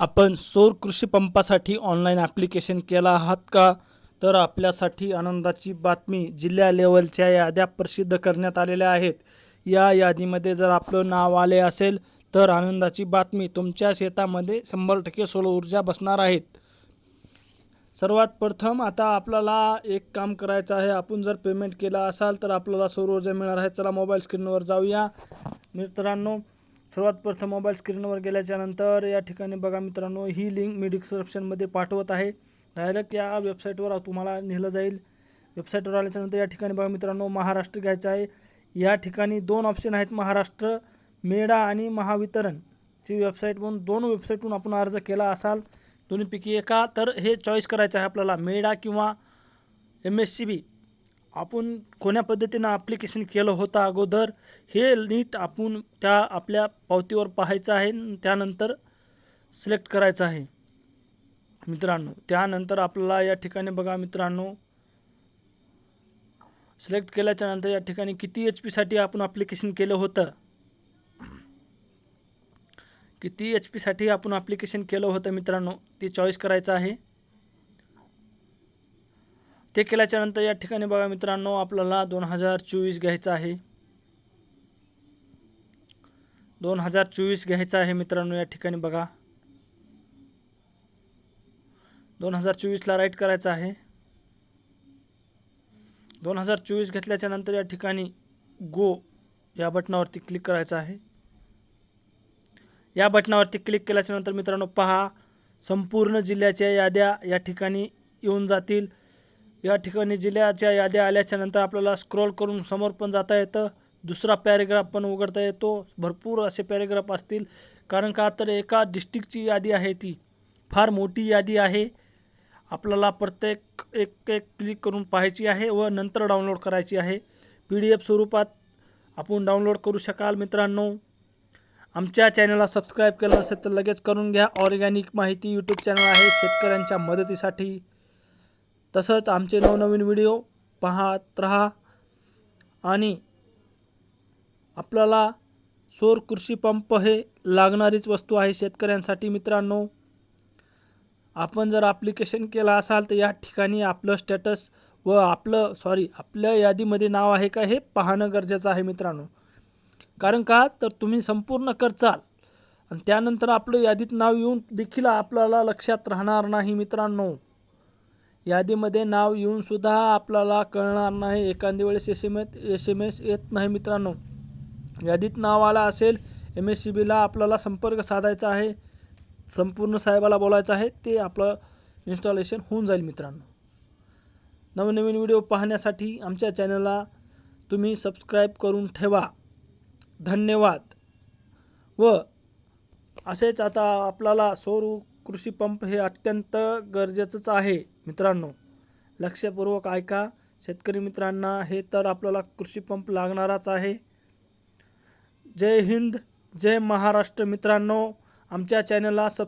आपण सौर कृषी पंपासाठी ऑनलाईन ॲप्लिकेशन केला आहात का? तर आपल्यासाठी आनंदाची बातमी जिल्हा लेवलच्या याद्या प्रसिद्ध करण्यात आलेल्या आहेत. या यादीमध्ये जर आपलं नाव आले असेल तर आनंदाची बातमी तुमच्या शेतामध्ये शंभर टक्के सौर ऊर्जा बसणार आहेत. सर्वात प्रथम आता आपल्याला एक काम करायचं आहे. आपण जर पेमेंट केला असाल तर आपल्याला सौर ऊर्जा मिळणार आहे. चला मोबाईल स्क्रीनवर जाऊया. मित्रांनो सर्वात प्रथम मोबाईल स्क्रीनवर गेल्याच्यानंतर या ठिकाणी बघा मित्रांनो ही लिंक मी डिस्क्रिप्शनमध्ये पाठवत आहे. डायरेक्ट या वेबसाईटवर तुम्हाला नेलं जाईल. वेबसाईटवर आल्याच्यानंतर या ठिकाणी बघा मित्रांनो महाराष्ट्र घ्यायचं आहे. या ठिकाणी दोन ऑप्शन आहेत महाराष्ट्र मेडा आणि महावितरणची वेबसाईट म्हणून दोन वेबसाईटहून आपण अर्ज केला असाल दोन्हीपैकी एका तर हे चॉईस करायचं आहे आपल्याला. मेडा किंवा एम एस सी बी आपण कोण्या पद्धतीनं ॲप्लिकेशन केलं होतं अगोदर हे नीट आपण त्या आपल्या पावतीवर पाहायचं आहे त्यानंतर सिलेक्ट करायचं आहे. मित्रांनो त्यानंतर आपल्याला या ठिकाणी बघा मित्रांनो सिलेक्ट केल्याच्यानंतर या ठिकाणी किती एच पीसाठी आपण ॲप्लिकेशन केलं होतं? किती एच पीसाठी आपण ॲप्लिकेशन केलं होतं मित्रांनो? ते चॉईस करायचं आहे. ते केल्याच्यानंतर या ठिकाणी बघा मित्रांनो आपल्याला दोन हजार चोवीस घ्यायचं आहे. दोन हजार चोवीस घ्यायचं आहे मित्रांनो या ठिकाणी बघा. दोन हजार चोवीसला राईट करायचं आहे. दोन हजार चोवीस घेतल्याच्या नंतर या ठिकाणी गो या बटनावरती क्लिक करायचं आहे. या बटनावरती क्लिक केल्याच्यानंतर मित्रांनो पहा संपूर्ण जिल्ह्याच्या याद्या या ठिकाणी येऊन जातील. या ठिकाणी जिल्ह्याच्या याद्या आल्याच्यानंतर आपल्याला स्क्रोल करून समोर पण जाता येतं. दुसरा पॅरेग्राफ पण उघडता येतो. भरपूर असे पॅरेग्राफ असतील. कारण का तर एका डिस्ट्रिक्टची यादी आहे ती. फार मोठी यादी आहे. आपल्याला प्रत्येक एक एक क्लिक करून पाहायची आहे व नंतर डाउनलोड करायची आहे. पी डी एफ स्वरूपात आपण डाउनलोड करू शकाल मित्रांनो. आमच्या चॅनलला सबस्क्राईब केलं नसेल तर लगेच करून घ्या. ऑर्गॅनिक माहिती यूट्यूब चॅनल आहे. शेतकऱ्यांच्या मदतीसाठी. तसंच आमचे नवनवीन व्हिडिओ पाहत राहा आणि आपल्याला सौर कृषी पंप हे लागणारीच वस्तू आहे शेतकऱ्यांसाठी मित्रांनो. आपण जर ॲप्लिकेशन केलं असाल तर या ठिकाणी आपलं स्टेटस व आपलं सॉरी आपल्या यादीमध्ये नाव आहे का हे पाहणं गरजेचं आहे मित्रांनो. कारण का? तर तुम्ही संपूर्ण करचाल आणि त्यानंतर आपलं यादीत नाव येऊन देखील आपल्याला लक्षात राहणार नाही मित्रांनो. यादीमध्ये नाव येऊनसुद्धा आपल्याला कळणार नाही. एखाद्या वेळेस S M S S M S येत नाही मित्रांनो. यादीत नाव आला असेल एम एस सी बीला आपल्याला संपर्क साधायचा आहे. संपूर्ण साहेबाला बोलायचं आहे ते आपलं इन्स्टॉलेशन होऊन जाईल मित्रांनो. नवनवीन व्हिडिओ पाहण्यासाठी आमच्या चॅनलला तुम्ही सबस्क्राईब करून ठेवा. धन्यवाद. व असेच आता आपल्याला सौर कृषी पंप हे अत्यंत गरजेचंच आहे मित्रांनो. लक्षपूर्वक ऐका शेतकरी मित्रांना हे तर आपल्याला कृषी पंप लागणारच आहे. जय हिंद जय महाराष्ट्र मित्रांनो. आमच्या चॅनलला सब